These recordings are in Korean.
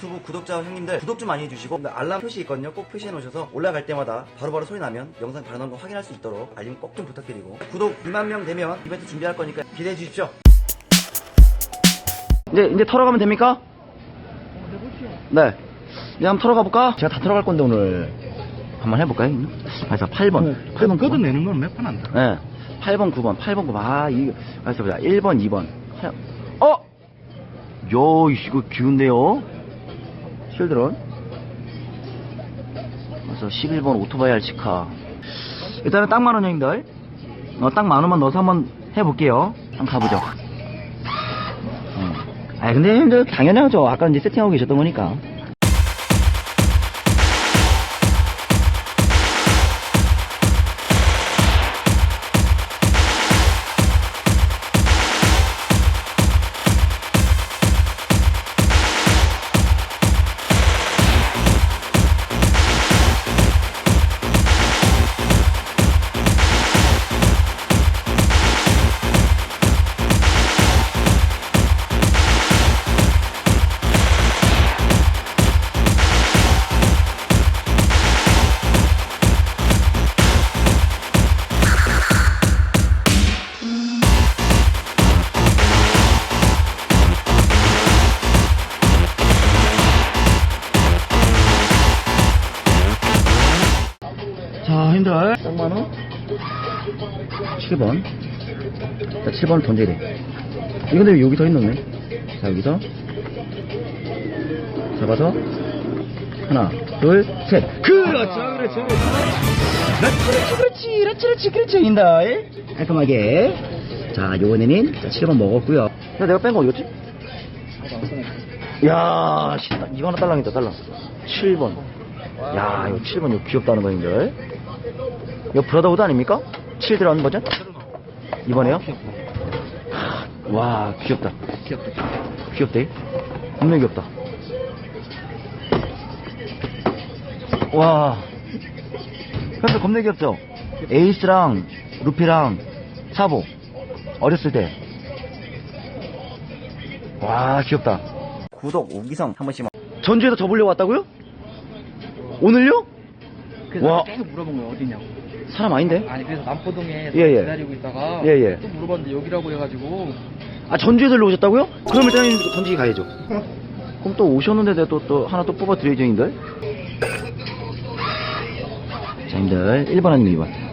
유튜브 구독자 형님들 구독 좀 많이 해주시고 알람 표시 있거든요. 꼭 표시해 놓으셔서 올라갈 때마다 바로 바로 소리 나면 영상 바로 나온 거 확인할 수 있도록 알림 꼭 좀 부탁드리고 구독 2만 명 되면 이벤트 준비할 거니까 기대해 주십시오. 이제 이제 털어가면 됩니까? 네. 이제 한번 털어가 볼까? 제가 다 털어갈 건데 오늘 한번 해볼까요? 그래서 8번. 8번 그도 내는 건 몇 번 한다. 네. 8번, 9번, 8번, 9번. 아, 이거. 그래서 보자. 1번, 2번. 어? 요, 이거 귀운데요? 실드론. 그래서 11번 오토바이 알치카. 일단은 딱 만원 형님들. 어, 딱 만원만 넣어서 한번 해볼게요. 한번 가보죠. 어. 아, 근데 형님들 당연히 하죠. 아까 이제 세팅하고 계셨던 거니까. 7번. 자, 7번을 던져야 돼. 이거 근데 왜 여기 서 있는 네 자, 여기서. 잡아서. 하나, 둘, 셋. 그렇죠, 그렇죠. 그렇지, 그렇지, 그렇지, 그렇지, 그렇지. 힘들. 깔끔하게. 자, 요번에는 자, 7번 먹었고요. 야, 내가 뺀 거 어디였지? 야, 씨, 이거 하나 딸랑이다, 딸랑. 7번. 야, 이거 7번 이거 귀엽다는 거, 형들. 이거 브라더우드 아닙니까? 7 들어가는 버전? 이번에요? 와, 귀엽다. 귀엽다. 귀엽대. 분명히 귀엽다. 와. 근데 겁나 귀엽죠? 에이스랑 루피랑 사보. 어렸을 때. 와, 귀엽다. 구독, 오기성, 한 번씩만. 전주에서 접으려고 왔다고요? 오늘요? 그래서 와. 계속 물어본 거야 어디냐고. 사람 아닌데? 아니 그래서 남포동에 예, 예. 기다리고 있다가 예, 예. 또 물어봤는데 여기라고 해가지고 아 전주에 들러 오셨다고요? 그럼 일단 던지기 가야죠. 그럼 또 오셨는데 내가 또, 또 하나 또 뽑아 드려야죠, 님들. 자, 님들 1번 아니면 2번.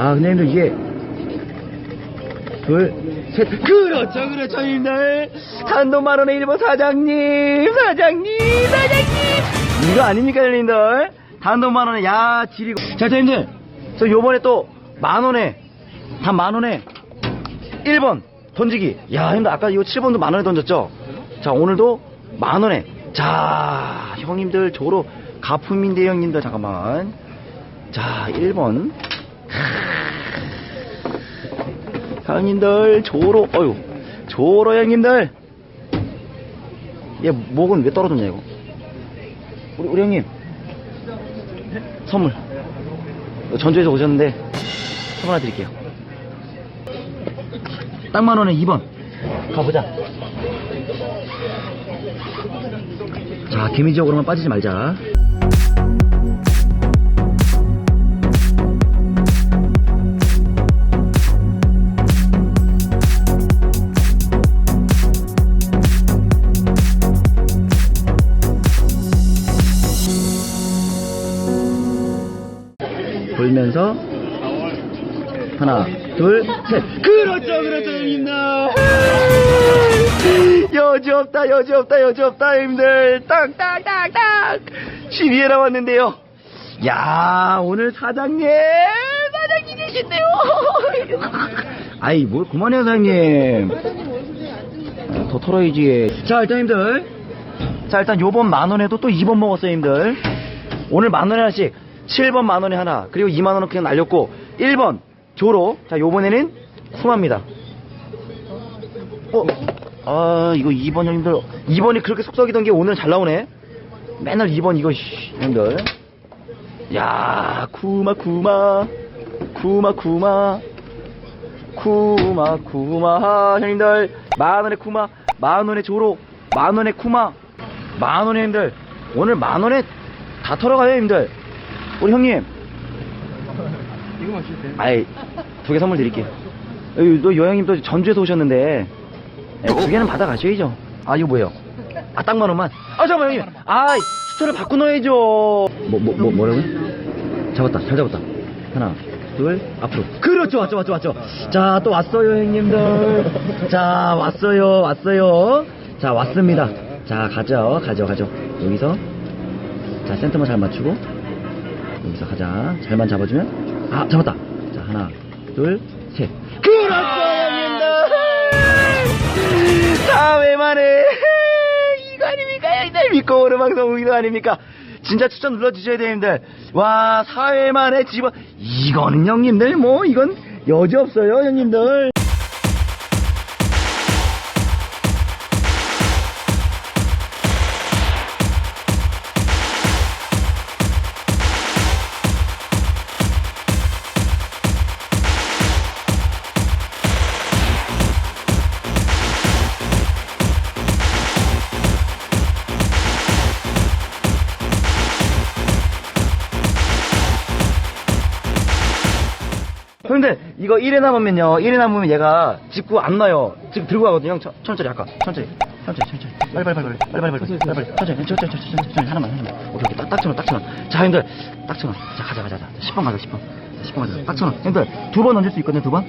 아, 근데 형들 이게. 둘, 셋. 그렇죠, 그렇죠, 님들. 단돈 만원에 1번 사장님, 사장님, 사장님. 이거 아닙니까, 형님들? 단돈 만 원에, 야, 지리고. 자, 자, 형님들. 저 요번에 또 만 원에, 단 만 원에 1번 던지기. 야, 형님들 아까 이거 7번도 만 원에 던졌죠? 자, 오늘도 만 원에. 자, 형님들 저로 가품인데, 형님들, 잠깐만. 자, 1번. 형님들, 조로, 어유, 조로 형님들. 얘, 목은 왜 떨어졌냐, 이거? 우리, 우리 형님. 선물. 전주에서 오셨는데, 선물 하나 드릴게요. 딱 만원에 2번. 가보자. 자, 개미지역으로만 빠지지 말자. 돌면서 하나 둘, 셋. 그렇죠, 그렇죠, 형님들. 여지 없다, 여지 없다, 여지 없다, 형님들. 딱, 딱, 딱, 딱. 12회 남았는데요. 야, 오늘 사장님, 사장님 계신데요. 아이, 뭘 그만해요, 사장님. 더 털어야지. 자, 일단 형님들. 자, 일단 요번 만 원에도 또 2번 먹었어요, 형님들. 오늘 만 원에 하나씩 7번 만 원에 하나 그리고 2만 원은 그냥 날렸고 1번 조로 자 요번에는 쿠마입니다. 어? 아 이거 2번 형님들 2번이 그렇게 속썩이던 게 오늘 잘 나오네. 맨날 2번 이거 씨, 형님들. 야 쿠마 쿠마 쿠마 쿠마 쿠마 쿠마. 형님들 만 원에 쿠마 만 원에 조로 만 원에 쿠마 만 원에 형님들. 오늘 만 원에 다 털어가요 형님들 우리 형님. 이거만 주세요. 아이 두 개 선물 드릴게요. 여기 또 여행님 또 전주에서 오셨는데. 예, 두 개는 받아가셔야죠. 아 이거 뭐예요? 아 딱만 원만? 아 잠깐만 형님. 아 수천을 바꿔 넣어야죠. 뭐 뭐 뭐, 뭐, 라고요? 잡았다 잘 잡았다. 하나 둘 앞으로. 그렇죠 왔죠 왔죠 왔죠. 자 또 왔어요 형님들. 자 왔어요 왔어요. 자 왔습니다. 자 가죠 가죠 가죠. 여기서. 자 센터만 잘 맞추고 여기서 가자. 잘만 잡아주면. 아 잡았다. 자 하나 둘 셋. 그렇죠 형님들 4회 만에 이거 아닙니까? 형님들 믿고 오는 방송 이거 아닙니까? 진짜 추천 눌러주셔야 형님들 와 4회 만에 집어. 이거는 형님들 뭐 이건 여지 없어요 형님들 이거 1회 남으면요 1회 남으면 얘가 직구 안 놔요. 지금 들고 가거든요. 형 천- 천천히 아까. 천천히. 천천히 천천히. 빨리 빨리 빨리 빨리 빨리 빨리 빨리 빨리 빨리. 천천히 천천히 천천히 천천히 천천히. 하나만 하나만. 오케이 오케이. 딱, 딱 쳐놔 딱 쳐놔 자 형님들. 딱 쳐놔 자 가자 가자 자. 10번 가자 10번. 자, 10번 가자. 딱 쳐놔 형님들 두번 던질 수 있거든요 두 번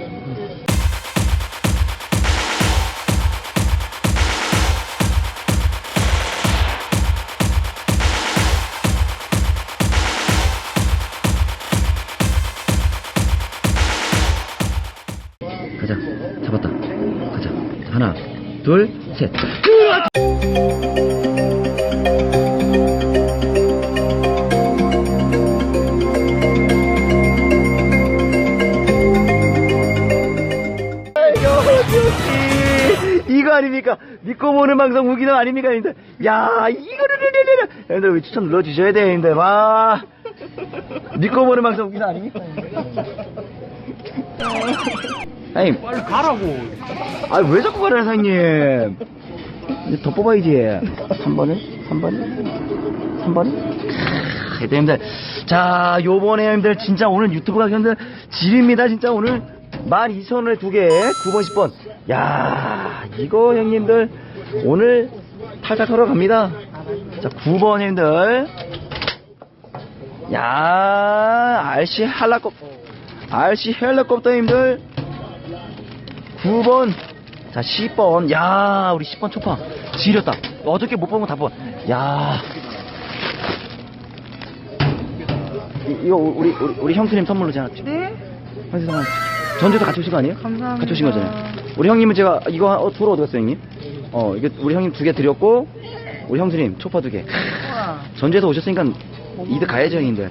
둘 셋 이거 아닙니까? 믿고 보는 방송 무기능 아닙니까, 형님들? 야, 이거를, 형님들, 왜 추천 눌러주셔야 형님들. 와. 믿고 보는 방송 무기능 아닙니까? 형님, 빨리 가라고. 아, 왜 자꾸 가래, 사장님? 이제 더 뽑아야지. 3번을? 3번을? 3번을? 크, 형님들. 자, 요번에 형님들, 진짜 오늘 유튜브 가격들 질입니다, 진짜 오늘. 12,000원을 두 개, 9번, 10번. 야 이거 형님들, 오늘 탈탈 털어 갑니다. 자, 9번 형님들. 야 RC 한라껍, RC 헬라껍터 형님들. 9번. 자, 10번. 야, 우리 10번 초파. 지렸다. 어저께 못 본 거 다 본. 야. 이- 이거 우리, 우리, 우리 형수님 선물로 제가. 네? 형수님 선물. 전주에서 같이 오신 거 아니에요? 감사합니다. 같이 오신 거잖아요. 우리 형님은 제가, 이거, 어, 도로 어디 갔어요, 형님? 어, 이거 우리 형님 두 개 드렸고, 우리 형수님 초파 두 개. 전주에서 오셨으니까 이득 가야죠, 형님들.